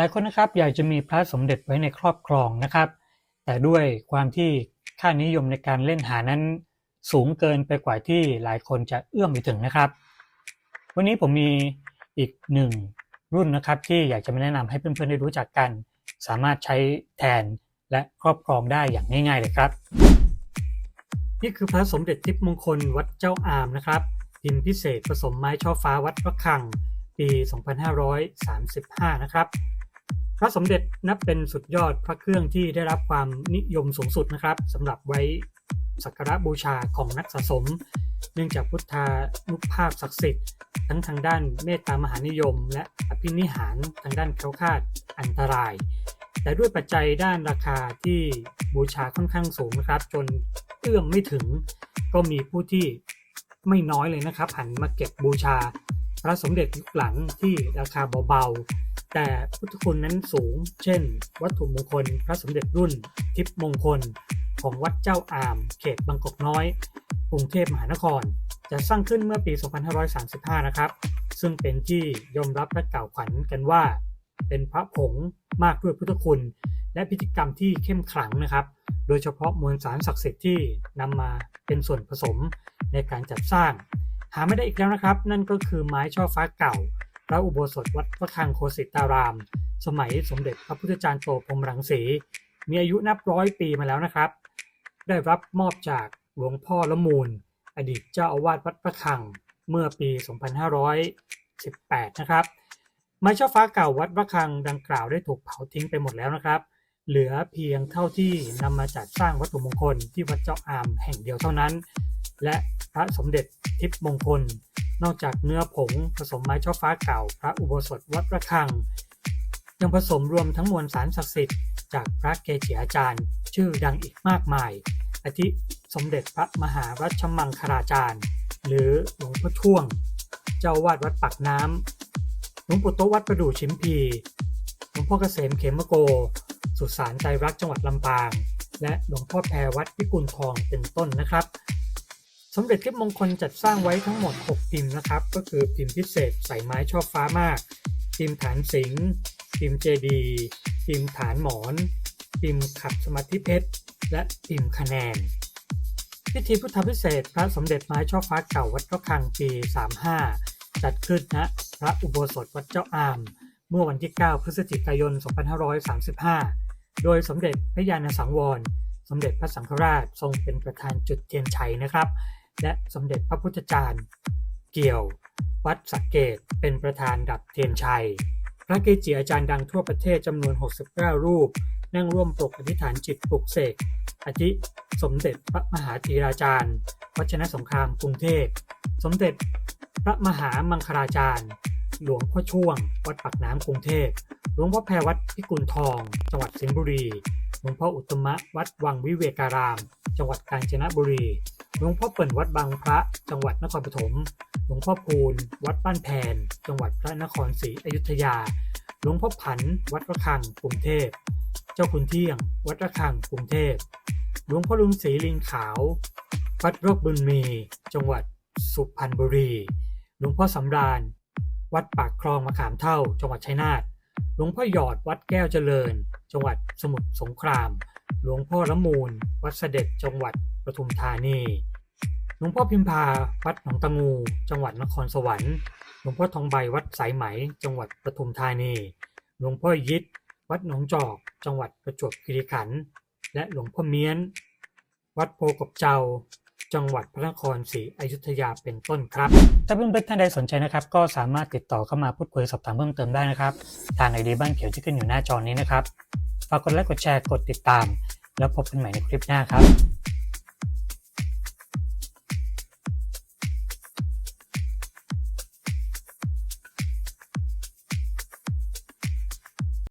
หลายคนนะครับอยากจะมีพระสมเด็จไว้ในครอบครองนะครับ แต่ด้วยความที่ค่านิยมในการเล่นหานั้นสูงเกินไปกว่าที่หลายคนจะเอื้อมไปถึงนะครับ วันนี้ผมมีอีกหนึ่งรุ่นนะครับ ที่อยากจะมาแนะนำให้เพื่อนๆได้รู้จักกัน สามารถใช้แทนและครอบครองได้อย่างง่ายๆเลยครับ นี่คือพระสมเด็จทิพย์มงคลวัดเจ้าอามนะครับพิมพ์พิเศษผสมไม้ช่อฟ้าวัดพระคลัง ปี 2535 นะครับ พระสมเด็จนับเป็นสุดยอดพระเครื่องที่ได้รับความนิยมสูงสุดนะครับสำหรับไว้สักการะบูชาของนักสะสม เนื่องจากพุทธานุภาพศักดิ์สิทธิ์ ทั้งทางด้านเมตตามหานิยม และอภินิหารทางด้านแคล้วคลาดอันตราย แต่ด้วยปัจจัยด้านราคาที่บูชาค่อนข้างสูงนะครับ จนเอื้อมไม่ถึง ก็มีผู้ที่ไม่น้อยเลยนะครับหันมาเก็บบูชา พระสมเด็จยุคหลังที่ราคาเบาๆ แต่พุทธคุณนั้นสูง เช่น วัตถุมงคลพระสมเด็จรุ่น ทิพมงคล ของวัดเจ้าอาม เขตบางกอกน้อย กรุงเทพมหานคร จะสร้างขึ้นเมื่อปี 2535 นะครับ ซึ่งเป็นที่ยอมรับและกล่าวขวัญกันว่า เป็นพระผงมากด้วยพุทธคุณ และพิธีกรรมที่เข้มขลังนะครับ โดยเฉพาะมวลสารศักดิ์สิทธิ์ที่นำมาเป็นส่วนผสมในการจัดสร้าง หาไม่ได้อีกแล้วนะครับ นั่นก็คือไม้ช่อฟ้าเก่า พระอุโบสถวัดพระคังโคสิตาราม สมัยสมเด็จพระพุทธจารย์โตพรมรังสี มีอายุนับร้อยปีมาแล้วนะครับ ได้รับมอบจากหลวงพ่อละมูล อดีตเจ้าอาวาสวัดพระคังเมื่อปี 2518 นะครับ ไม้ช่อฟ้าเก่าวัดพระคังดังกล่าวได้ถูกเผาทิ้งไปหมดแล้วนะครับ เหลือเพียงเท่าที่นำมาจัดสร้างวัตถุมงคลที่วัดเจ้าอามแห่งเดียวเท่านั้น และพระสมเด็จทิพมงคล นอกจากเนื้อผงผสมไม้ช่อฟ้าเก่า พระอุโบสถวัดระฆัง ยังผสมรวมทั้งมวลสารศักดิ์สิทธิ์จากพระเกจิอาจารย์ ชื่อดังอีกมากมายอาทิสมเด็จพระมหารัชมังคลาจารย์ หรือหลวงพ่อช่วง เจ้าวาดวัดปากน้ำหลวงปู่โตวัดประดู่ชิมพีหลวงพ่อเกษมเขมโก สุสานใจรักจังหวัดลำปาง และหลวงพ่อแพรวัดพิกุลทองเป็นต้นนะครับ มเด็จทิพมงคลจัดสร้างไว้ทั้งหมด 6 พิมพ์นะครับ ก็คือพิมพ์พิเศษใส่ไม้ช่อฟ้ามาก พิมพ์ฐานสิงห์พิมพ์เจดีพิมพ์ฐานหมอน พิมพ์ขับสมาธิเพชร และพิมพ์คะแนน พิธีพุทธพิเศษพระสมเด็จไม้ช่อฟ้าเก่าวัดพระคังปี 35 จัดขึ้นณพระอุโบสถวัดเจ้าอาม เมื่อวันที่ 9 พฤศจิกายน 2535 โดยสมเด็จพระยาณสังวร สมเด็จพระสังฆราชทรงเป็นประธานจุดเทียนชัยนะครับ และสมเด็จพระพุทธจารย์ เกี่ยว วัดสักเกตเป็นประธานดับเทียนชัย พระเกจิอาจารย์ดังทั่วประเทศจำนวน 69 รูป นั่งร่วมปลุกอธิษฐานจิตปลุกเสกอาทิสมเด็จพระมหาธีราจารย์ วัชนะสงครามกรุงเทพ สมเด็จพระมหามังคลาจารย์ หลวงพ่อช่วง วัดปากน้ำกรุงเทพ หลวงพ่อแพรวัดพิกุลทอง จังหวัดสิงห์บุรี หลวงพ่ออุตตมะ วัดวังวิเวการาม จังหวัดกาญจนบุรี หลวงพ่อเปิ่นวัดบางพระ จังหวัดนครปฐม หลวงพ่อพูนวัดบ้านแพน จังหวัดพระนครศรีอยุธยา หลวงพ่อผัน วัดระฆังกรุงเทพ เจ้าคุณเที่ยง วัดระฆังกรุงเทพ หลวงพ่อลุงศรีลิงขาว วัดโรคบุญมี จังหวัดสุพรรณบุรี หลวงพ่อสำราญ วัดปากคลองมะขามเท่า จังหวัดชัยนาท หลวงพ่อหยอดวัดแก้วเจริญ จังหวัดสมุทรสงคราม หลวงพ่อละมูล วัดเสด็จจังหวัด ปทุมธานีหลวงพ่อพิมพาวัดหนองตะงู จังหวัดนครสวรรค์หลวงพ่อทองใบวัดสายไหม จังหวัดปทุมธานี หลวงพ่อยิดวัดหนองจอก จังหวัดประจวบคีรีขันธ์และหลวงพ่อเมียน วัดโพกบเจ้า จังหวัดพระนครศรีอยุธยาเป็นต้นครับ ถ้าเพื่อนๆท่านใดสนใจนะครับ ก็สามารถติดต่อเข้ามาพูดคุยสอบถามเพิ่มเติมได้นะครับ ทางไอเดียบ้านเขียวที่ขึ้นอยู่หน้าจอนี้นะครับฝากกดไลค์กดแชร์กดติดตาม แล้วพบกันใหม่ในคลิปหน้าครับ